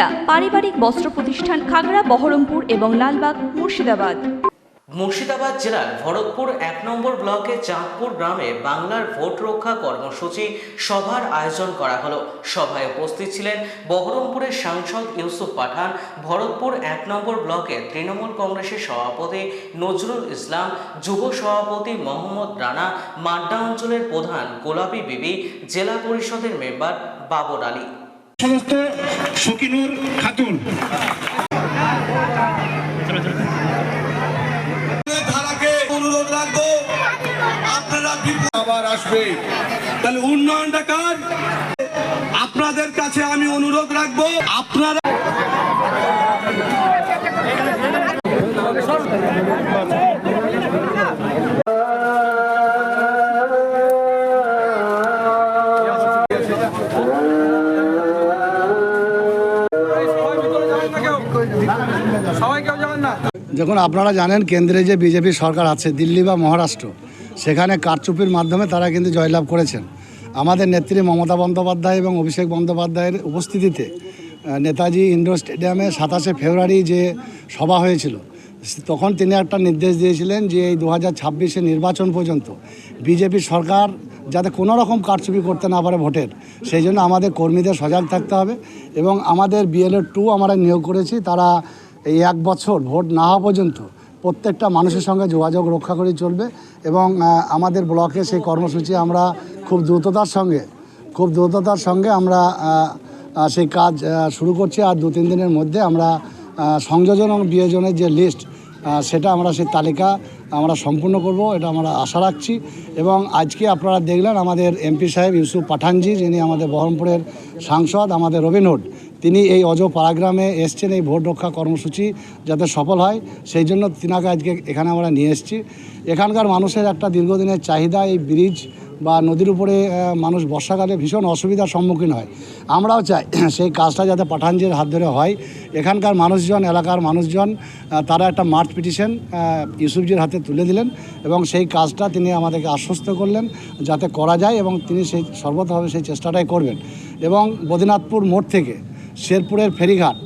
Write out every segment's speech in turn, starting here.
সুনিতা পারিবারিক বস্ত্র প্রতিষ্ঠান খাগড়া, বহরমপুর এবং লালবাগ, মুর্শিদাবাদ। মুর্শিদাবাদ জেলার ভরতপুর এক নম্বর ব্লকে চাঁদপুর গ্রামে বাংলার ভোট রক্ষা কর্মসূচি সভার আয়োজন করা হলো। সভায় উপস্থিত ছিলেন বহরমপুরের সাংসদ ইউসুফ পাঠান, ভরতপুর এক নম্বর ব্লকের তৃণমূল কংগ্রেসের সভাপতি নজরুল ইসলাম, যুব সভাপতি মোহাম্মদ রানা, মাড্ডা অঞ্চলের প্রধান গোলাপি বিবি, জেলা পরিষদের মেম্বার বাবর আলী। সমস্ত সকিনুর খাতুন। অনুরোধ রাখব, আপনারা আবার আসবে। তাহলে উন্নয়নটা কার? আপনাদের কাছে আমি অনুরোধ রাখব, আপনারা দেখুন, আপনারা জানেন কেন্দ্রে যে বিজেপি সরকার আছে, দিল্লি বা মহারাষ্ট্র, সেখানে কারচুপির মাধ্যমে তারা কিন্তু জয়লাভ করেছেন। আমাদের নেত্রী মমতা বন্দ্যোপাধ্যায় এবং অভিষেক বন্দ্যোপাধ্যায়ের উপস্থিতিতে নেতাজি ইন্ডোর স্টেডিয়ামে সাতাশে ফেব্রুয়ারি যে সভা হয়েছিল, তখন তিনি একটা নির্দেশ দিয়েছিলেন যে এই দু হাজার নির্বাচন পর্যন্ত বিজেপি সরকার যাতে কোনো রকম কারচুপি করতে না পারে ভোটের, সেই জন্য আমাদের কর্মীদের সজাগ থাকতে হবে এবং আমাদের বিএলএ টু আমরা নিয়োগ করেছি, তারা এই এক বছর, ভোট না হওয়া পর্যন্ত প্রত্যেকটা মানুষের সঙ্গে যোগাযোগ রক্ষা করে চলবে এবং আমাদের ব্লকে সেই কর্মসূচি আমরা খুব দ্রুততার সঙ্গে, খুব দ্রুততার সঙ্গে আমরা সেই কাজ শুরু করছি আর দু তিন দিনের মধ্যে আমরা সংযোজন এবং বিয়োজনের যে লিস্ট সেটা আমরা সেই তালিকা আমরা সম্পূর্ণ করব, এটা আমরা আশা রাখছি। এবং আজকে আপনারা দেখলেন আমাদের এমপি সাহেব ইউসুফ পাঠানজি, যিনি আমাদের বহরমপুরের সাংসদ, আমাদের রবিনহুড তিনি এই অজ পাড়াগ্রামে এসছেন এই ভোট রক্ষা কর্মসূচি যাতে সফল হয়, সেই জন্য তিনাকে আজকে এখানে আমরা নিয়ে এসেছি। এখানকার মানুষের একটা দীর্ঘদিনের চাহিদা, এই ব্রিজ বা নদীর উপরে মানুষ বর্ষাকালে ভীষণ অসুবিধার সম্মুখীন হয়। আমরাও চাই সেই কাজটা যাতে পাঠানজির হাত ধরে হয়। এখানকার মানুষজন, এলাকার মানুষজন তারা একটা মার্চ পিটিশন ইউসুফজির হাতে তুলে দিলেন এবং সেই কাজটা তিনি আমাদেরকে আশ্বস্ত করলেন যাতে করা যায় এবং তিনি সেই সর্বতভাবে সেই চেষ্টাটাই করবেন। এবং বদিনাথপুর মোড় থেকে শেরপুরের ফেরিঘাট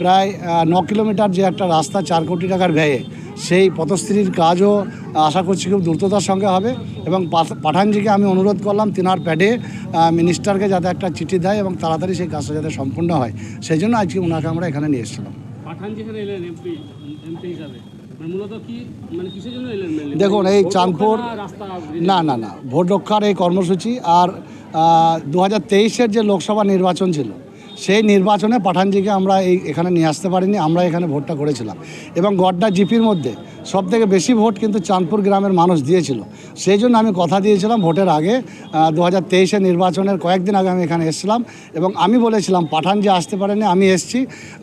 প্রায় ন কিলোমিটার যে একটা রাস্তা চার কোটি টাকার ব্যয়ে, সেই পথশ্রীর কাজও আশা করছি খুব দ্রুততার সঙ্গে হবে এবং পাঠানজিকে আমি অনুরোধ করলাম, তিনার প্যাডে মিনিস্টারকে যাতে একটা চিঠি দেয় এবং তাড়াতাড়ি সেই কাজটা যাতে সম্পূর্ণ হয়। সেই জন্য আজকে ওনাকে আমরা এখানে নিয়ে এসেছিলাম। পাঠান যেখানে এলেন, এমপি এমপি হিসাবে। মানে মানে? দেখুন এই চাঁদপুর না না না ভোট রক্ষার এই কর্মসূচি আর দু হাজার তেইশের যে লোকসভা নির্বাচন ছিল সেই নির্বাচনে পাঠানজিকে আমরা এই এখানে নিয়ে আসতে পারিনি আমরা এখানে ভোটটা করেছিলাম এবং গড্ডা জিপির মধ্যে সব থেকে বেশি ভোট কিন্তু চাঁদপুর গ্রামের মানুষ দিয়েছিল। সেই জন্য আমি কথা দিয়েছিলাম ভোটের আগে দু হাজার তেইশের নির্বাচনের কয়েকদিন আগে আমি এখানে এসেছিলাম এবং আমি বলেছিলাম, পাঠানজি আসতে পারেনি, আমি এসেছি।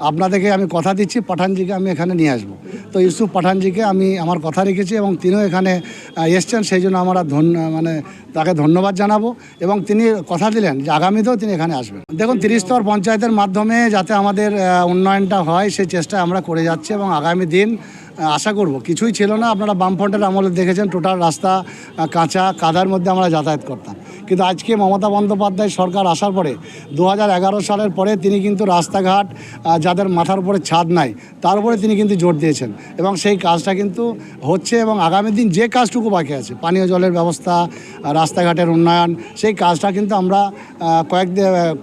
আপনাদেরকে আমি কথা দিচ্ছি, পাঠানজিকে আমি এখানে নিয়ে আসব। তো ইউসুফ পাঠানজিকে আমি আমার কথা রেখেছি এবং তিনিও এখানে এসছেন। সেই জন্য আমরা ধন্য মানে তাকে ধন্যবাদ জানাব এবং তিনি কথা দিলেন যে আগামীতেও তিনি এখানে আসবেন। দেখুন তিরিশ স্তর পঞ্চায়েতের মাধ্যমে যাতে আমাদের উন্নয়নটা হয়, সেই চেষ্টা আমরা করে যাচ্ছি এবং আগামী দিন আশা করব। কিছুই ছিল না, আপনারা বামফ্রন্টের আমলে দেখেছেন, টোটাল রাস্তা কাঁচা, কাদার মধ্যে আমরা যাতায়াত করতাম। কিন্তু আজকে মমতা বন্দ্যোপাধ্যায় সরকার আসার পরে দু হাজার এগারো সালের পরে তিনি কিন্তু রাস্তাঘাট যাদের মাথার উপরে ছাদ নাই তার উপরে তিনি কিন্তু জোর দিয়েছেন। এবং সেই কাজটা কিন্তু হচ্ছে এবং আগামী দিন যে কাজটুকু বাকি আছে পানীয় জলের ব্যবস্থা রাস্তাঘাটের উন্নয়ন সেই কাজটা কিন্তু আমরা কয়েক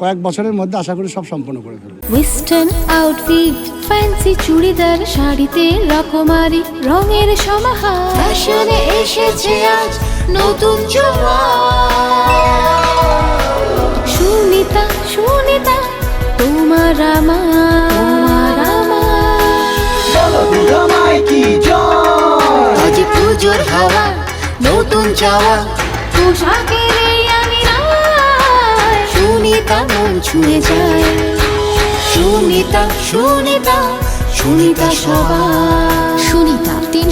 কয়েক বছরের মধ্যে আশা করি সব সম্পন্ন করে ফেলব। ওয়েস্টার্ন আউটফিট ফ্যান্সি চুড়িদার শাড়িতে রকমারি রঙের সমাহার। ফ্যাশনে এসেছে আজ নতুন সুনিতা সুনিতা তোমার আমার। আমার। আজ পুজোর হাওয়া নতুন চাওয়া। পোশাকের আমি সুনিতা মন ছুঁয়ে যায়। সুনিতা সুনিতা সুনিতা সবার। সুনিতা তিনশো